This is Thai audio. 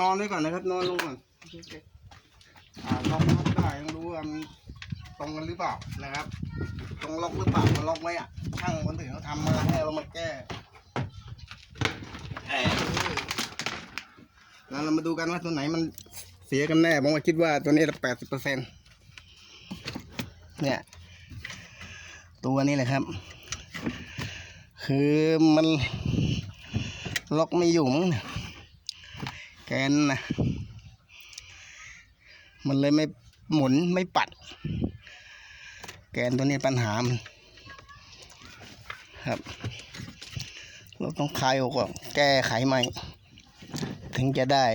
นอนด้วยก่อนนะครับ นอนลงก่อนอ่าลองล็อกได้ต้องดูว่ามันตรงกันหรือเปล่านะครับ ตรงล็อกหรือเปล่ามันล็อกไว้อะช่างมันถึงเขาทำมาให้เรามาแก้แล้วเรามาดูกันว่าตัวไหนมันเสียกันแน่ผมว่าคิดว่าตัวนี้แปดสิบเปอร์เซ็นเนี่ย ตัวนี้แหละครับ คือมันล็อกไม่อยู่มั้งเนี่ย นนะมันเลยไม่หมุนไม่ปัด แกนตัวนี้ปัญหามันครับ เราต้องคลายออกก่อนแก้ไขใหม่ ถึงจะได้